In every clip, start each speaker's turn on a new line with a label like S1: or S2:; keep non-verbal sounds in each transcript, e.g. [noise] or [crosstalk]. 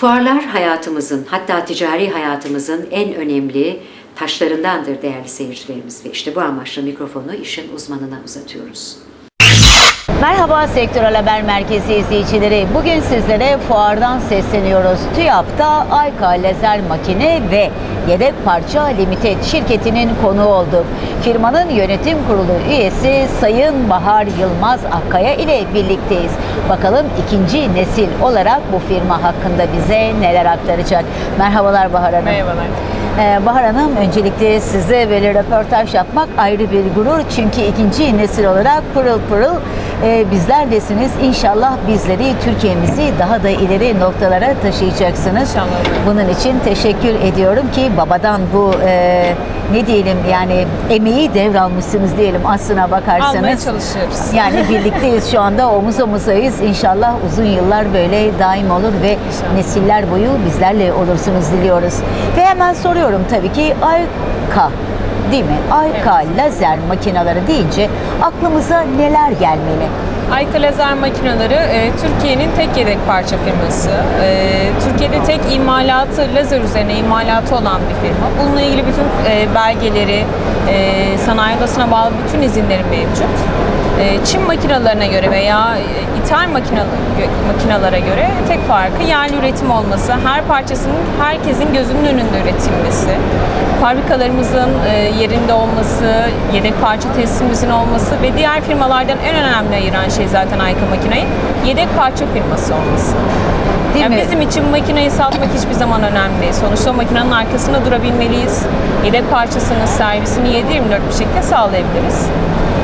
S1: Fuarlar hayatımızın hatta ticari hayatımızın en önemli taşlarındandır değerli seyircilerimiz ve işte bu amaçla mikrofonu işin uzmanına uzatıyoruz.
S2: Merhaba Sektörel Haber Merkezi izleyicileri. Bugün sizlere fuardan sesleniyoruz. TÜYAP'ta Ayka Lazer Makine ve Yedek Parça Limited şirketinin konuğu olduk. Firmanın yönetim kurulu üyesi Sayın Bahar Yılmaz Akkaya ile birlikteyiz. Bakalım ikinci nesil olarak bu firma hakkında bize neler aktaracak. Merhabalar Bahar Hanım.
S3: Merhabalar.
S2: Ee, Bahar Hanım öncelikle size böyle röportaj yapmak ayrı bir gurur. Çünkü ikinci nesil olarak pırıl pırıl e, bizlerlesiniz. İnşallah bizleri, Türkiye'mizi daha da ileri noktalara taşıyacaksınız.
S3: İnşallah.
S2: Bunun için teşekkür ediyorum ki babadan bu e, ne diyelim yani emeği devralmışsınız diyelim aslına bakarsanız.
S3: Almaya çalışıyoruz.
S2: Yani [laughs] birlikteyiz şu anda omuz omuzayız. İnşallah uzun yıllar böyle daim olur ve
S3: İnşallah.
S2: nesiller boyu bizlerle olursunuz diliyoruz. Ve hemen soruyorum tabii ki Ayka değil mi? Ayka lazer makineleri deyince aklımıza neler gelmeli?
S3: Ayka Lazer Makineleri e, Türkiye'nin tek yedek parça firması. E, Türkiye'de tek imalatı, lazer üzerine imalatı olan bir firma. Bununla ilgili bütün e, belgeleri, e, sanayi odasına bağlı bütün izinleri mevcut. E, Çin makinelerine göre veya e, ithal makine, makinelere göre tek farkı yerli üretim olması, her parçasının herkesin gözünün önünde üretilmesi, fabrikalarımızın e, yerinde olması, yedek parça teslimimizin olması ve diğer firmalardan en önemli ayıran şey zaten Ayka Makina'yı yedek parça firması olması.
S2: Değil
S3: Yani
S2: mi?
S3: bizim için makineyi satmak hiçbir zaman önemli değil. Sonuçta makinenin arkasında durabilmeliyiz. Yedek parçasının servisini 7-24 bir şekilde sağlayabiliriz.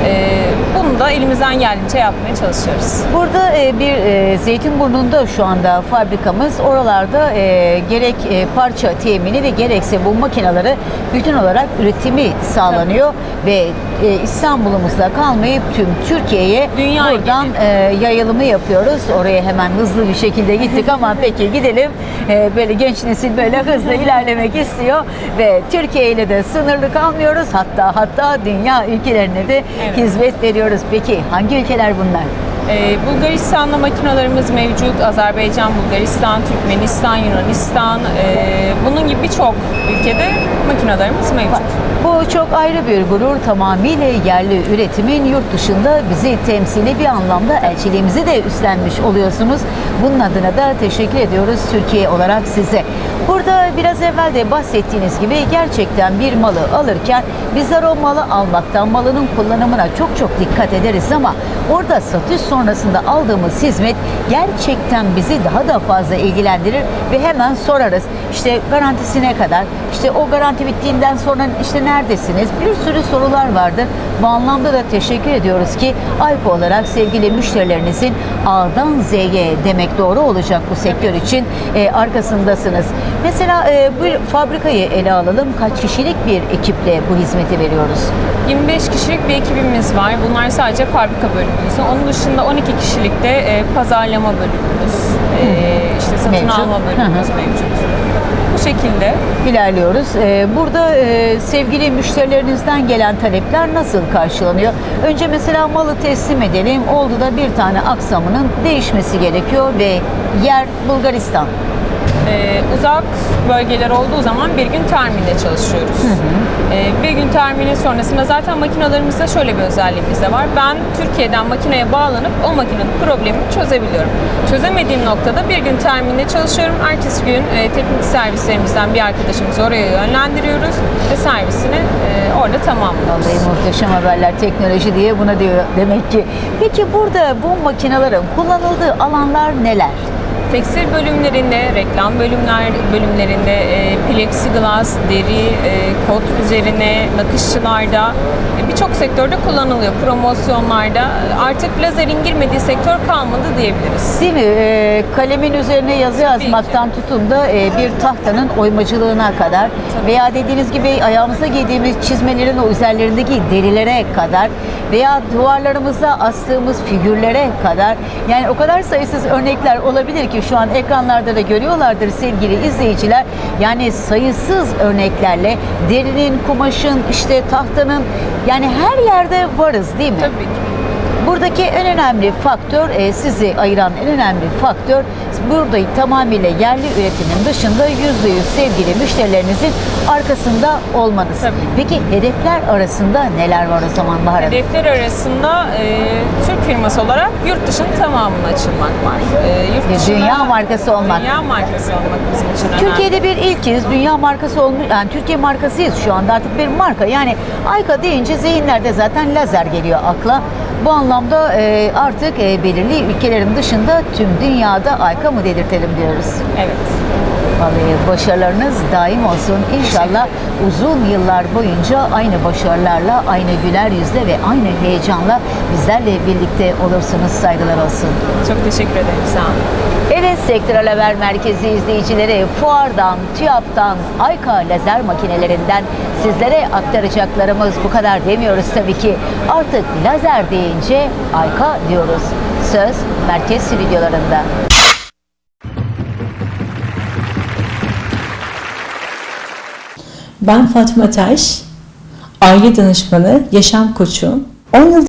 S3: Ee, bunu da elimizden geldiğince yapmaya çalışıyoruz.
S2: Burada e, bir e, Zeytinburnu'nda şu anda fabrikamız. Oralarda e, gerek parça temini ve gerekse bu makineleri bütün olarak üretimi sağlanıyor ve e, İstanbul'umuzda kalmayıp tüm Türkiye'ye
S3: Dünya
S2: buradan e, yayılımı yapıyoruz. Oraya hemen hızlı bir şekilde gittik ama [laughs] peki gidelim. E, böyle genç nesil böyle hızlı ilerlemek istiyor ve Türkiye ile de sınırlı kalmıyoruz. Hatta hatta dünya ülkelerine de
S3: Evet.
S2: hizmet veriyoruz. Peki hangi ülkeler bunlar?
S3: Ee, Bulgaristan'da makinelerimiz mevcut. Azerbaycan, Bulgaristan, Türkmenistan, Yunanistan, ee, bunun gibi birçok ülkede makinelerimiz mevcut.
S2: Bu çok ayrı bir gurur. Tamamıyla yerli üretimin yurt dışında bizi temsili bir anlamda elçiliğimizi de üstlenmiş oluyorsunuz. Bunun adına da teşekkür ediyoruz Türkiye olarak size. Burada biraz evvel de bahsettiğiniz gibi gerçekten bir malı alırken bizler o malı almaktan, malının kullanımına çok çok dikkat ederiz ama orada satış sonrasında aldığımız hizmet gerçekten bizi daha da fazla ilgilendirir ve hemen sorarız. İşte garantisi ne kadar? İşte o garanti bittiğinden sonra işte neredesiniz? Bir sürü sorular vardır. Bu anlamda da teşekkür ediyoruz ki Ayko olarak sevgili müşterilerinizin A'dan Z'ye demek doğru olacak bu sektör için e, arkasındasınız. Mesela e, bu fabrikayı ele alalım. Kaç kişilik bir ekiple bu hizmeti veriyoruz?
S3: 25 kişilik bir ekibimiz var. Bunlar sadece fabrika bölümümüz. Onun dışında 12 kişilik de e, pazarlama bölümümüz, e, satın
S2: Mevcut.
S3: alma bölümümüz
S2: Hı hı.
S3: mevcut. Bu şekilde.
S2: ilerliyoruz. Ee, Burada e, sevgili müşterilerinizden gelen talepler nasıl karşılanıyor? Önce mesela malı teslim edelim. Oldu da bir tane aksamının değişmesi gerekiyor ve yer Bulgaristan.
S3: Ee, uzak bölgeler olduğu zaman bir gün terminde çalışıyoruz. Ee, bir termini sonrasında zaten makinalarımızda şöyle bir özelliğimiz de var. Ben Türkiye'den makineye bağlanıp o makinenin problemini çözebiliyorum. Çözemediğim noktada bir gün terminde çalışıyorum. Ertesi gün e, teknik servislerimizden bir arkadaşımızı oraya yönlendiriyoruz ve servisini e, orada tamamlıyoruz.
S2: Vallahi muhteşem haberler teknoloji diye buna diyor demek ki. Peki burada bu makinelerin kullanıldığı alanlar neler?
S3: Tekstil bölümlerinde, reklam bölümler bölümlerinde, e, plexiglas, deri, e, kot üzerine, nakışçılarda e, birçok sektörde kullanılıyor. Promosyonlarda artık lazerin girmediği sektör kalmadı diyebiliriz.
S2: Değil mi? Ee, kalemin üzerine yazı yazmaktan tutun da e, bir tahtanın oymacılığına kadar veya dediğiniz gibi ayağımıza giydiğimiz çizmelerin o üzerlerindeki derilere kadar veya duvarlarımıza astığımız figürlere kadar yani o kadar sayısız örnekler olabilir ki şu an ekranlarda da görüyorlardır sevgili izleyiciler. Yani sayısız örneklerle derinin, kumaşın, işte tahtanın yani her yerde varız değil mi?
S3: Tabii ki.
S2: Buradaki en önemli faktör, e, sizi ayıran en önemli faktör burada tamamıyla yerli üretimin dışında %100 sevgili müşterilerinizin arkasında olmanız.
S3: Tabii.
S2: Peki hedefler arasında neler var o zaman Bahar Hanım?
S3: Hedefler arasında e, Türk firması olarak yurt dışının tamamına açılmak var. E, yurt dışına-
S2: dünya markası olmak.
S3: Dünya markası olmak bizim için önemli.
S2: Türkiye'de bir ilkiz, dünya markası olmuş, yani Türkiye markasıyız şu anda artık bir marka. Yani Ayka deyince zihinlerde zaten lazer geliyor akla. Bu anlamda e, artık e, belirli ülkelerin dışında tüm dünyada Ayka mı dedirtelim diyoruz.
S3: Evet.
S2: Vallahi başarılarınız daim olsun. İnşallah uzun yıllar boyunca aynı başarılarla, aynı güler yüzle ve aynı heyecanla bizlerle birlikte olursunuz. Saygılar olsun.
S3: Çok teşekkür ederim. Sağ olun.
S2: Evet Sektörel Haber Merkezi izleyicileri fuardan, TÜYAP'tan, Ayka lazer makinelerinden sizlere aktaracaklarımız bu kadar demiyoruz tabii ki. Artık lazer deyince Ayka diyoruz. Söz merkez stüdyolarında.
S4: Ben Fatma Taş, aile danışmanı, yaşam koçu. 10 yıl